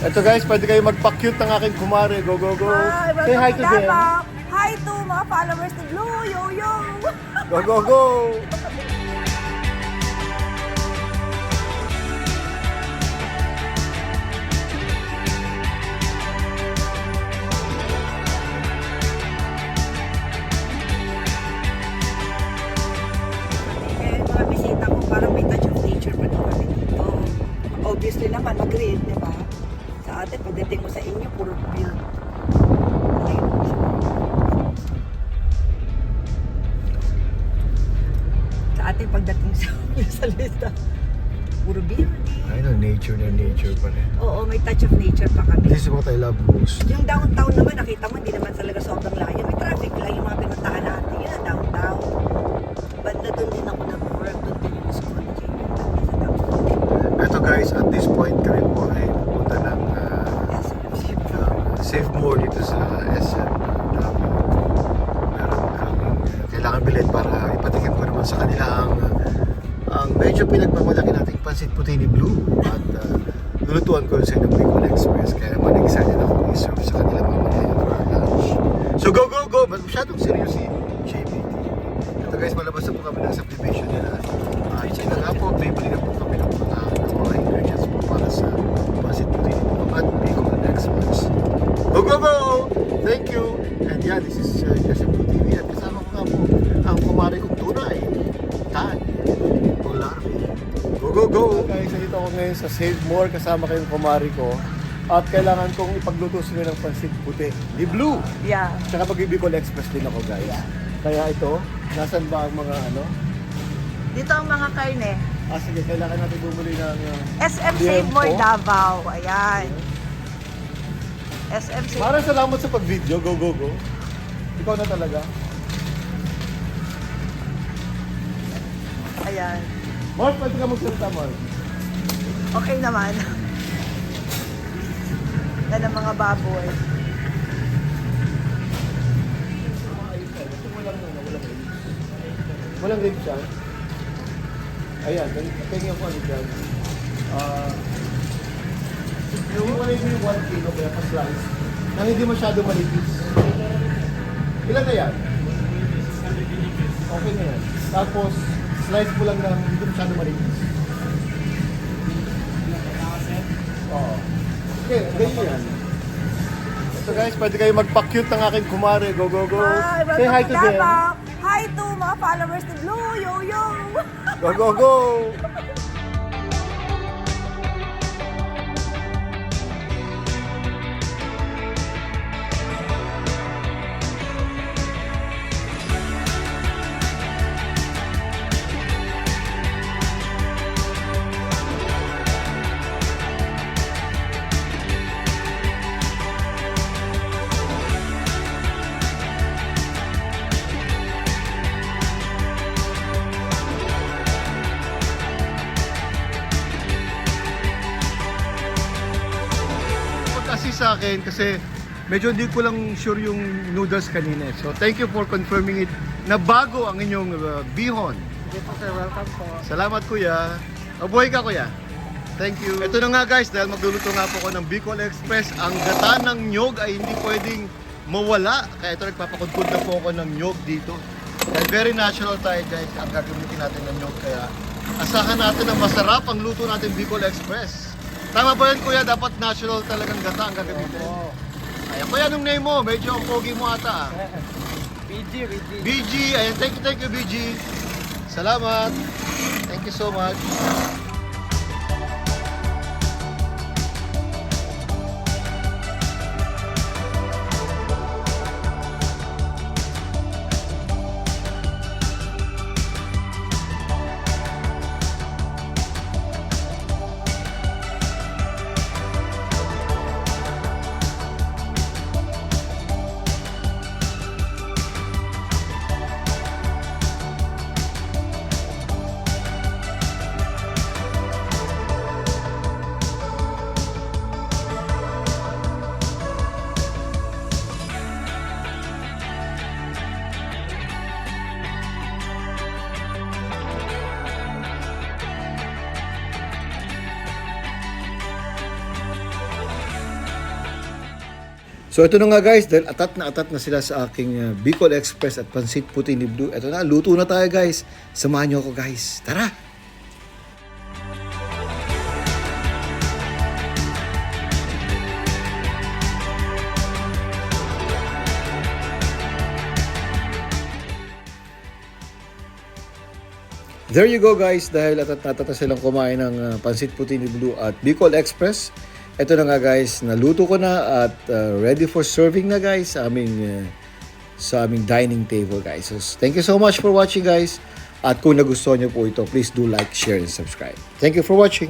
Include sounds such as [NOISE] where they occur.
Ito guys, pwede kayo magpa-cute ng aking kumare. Go, go, go. Hi, Say hi to them. Hi to mga followers ni Blue, yo yo. Go, go, go. Eh. Obviously naman, mag-green, di ba? Atin, pagdating mo sa inyo, puro. Ayun. Sa atin, pagdating sa, sa lista, puro building. I know, nature na nature pa rin. Oo, may touch of nature pa kami. This is what I love most. Yung downtown naman, nakita mo, hindi naman talaga sobrang layo. May traffic lang yung mga pinuntahan natin. Yun ang downtown. Banda doon din ako nag-work. Doon din yung school. Ito guys, at this pinagmamalaki nating pansit puti ni Blue at uh, lulutuan ko sa ng Bicol Express kaya naman excited ako i-serve sa kanila mamaya for lunch. So go go go! Mas masyadong serious si JBT. Ito guys, malabas na po kami ng subdivision nila. Uh, yun na nga po, bibili na po kami ng mga, ng mga ingredients po para sa pansit puti ni Blue at Bicol Express. Go go go! Ako ngayon sa Save More kasama kayong kumari ko. At kailangan kong ipagluto sila ng pansit puti. Ni Blue! Yeah. Tsaka mag-Bicol Express din ako guys. Yeah. Kaya ito, nasan ba ang mga ano? Dito ang mga karne. Ah sige, kailangan natin bumili ng... Uh, SM. Save More Davao. Ayan. SM Save Maraming salamat sa pag-video. Go, go, go. Ikaw na talaga. Ayan. Mark, pwede ka magsalita, Mark. Okay naman. Yan ang mga baboy. Walang rib siya. Ayan, tingin ko ano dyan. Ah... yung wala yung 1 kilo kaya pa-slice. Nang hindi masyado manipis. Ilan na yan? Okay na yan. Tapos, slice mo lang ng hindi masyado manipis. Oo. Okay, ganyan yan. So guys, pwede kayo magpa-cute ng aking kumare. Go, go, go. Hi, Say hi to them. Hi to mga followers ni Blue, yo yo. Go, go, go! [LAUGHS] sa akin kasi medyo hindi ko lang sure yung noodles kanina. eh. So thank you for confirming it na bago ang inyong uh, bihon. Sige po sir, welcome po. Salamat kuya. Mabuhay ka kuya. Thank you. Ito na nga guys, dahil magluluto nga po ako ng Bicol Express, ang gata ng nyog ay hindi pwedeng mawala. Kaya ito nagpapakudkod na po ako ng nyog dito. Dahil very natural tayo guys, ang gagamitin natin ng nyog. Kaya asahan natin na masarap ang luto natin Bicol Express. Tama ba yan kuya? Dapat natural talagang gata ang gagamitin. Ayan, kuya, anong name mo? Medyo ang pogi mo ata. ah. [LAUGHS] BG, BG. BG, ayan, thank you, thank you, BG. Salamat. Thank you so much. So ito na nga guys, dahil atat na atat na sila sa aking uh, Bicol Express at Pansit Puti Blue. Ito na, luto na tayo guys. Samahan nyo ako guys. Tara! There you go guys, dahil atat na atat na silang kumain ng uh, Pansit Puti Blue at Bicol Express. Ito na nga guys, naluto ko na at uh, ready for serving na guys sa aming, uh, sa aming dining table guys. So, thank you so much for watching guys. At kung nagustuhan nyo po ito, please do like, share, and subscribe. Thank you for watching.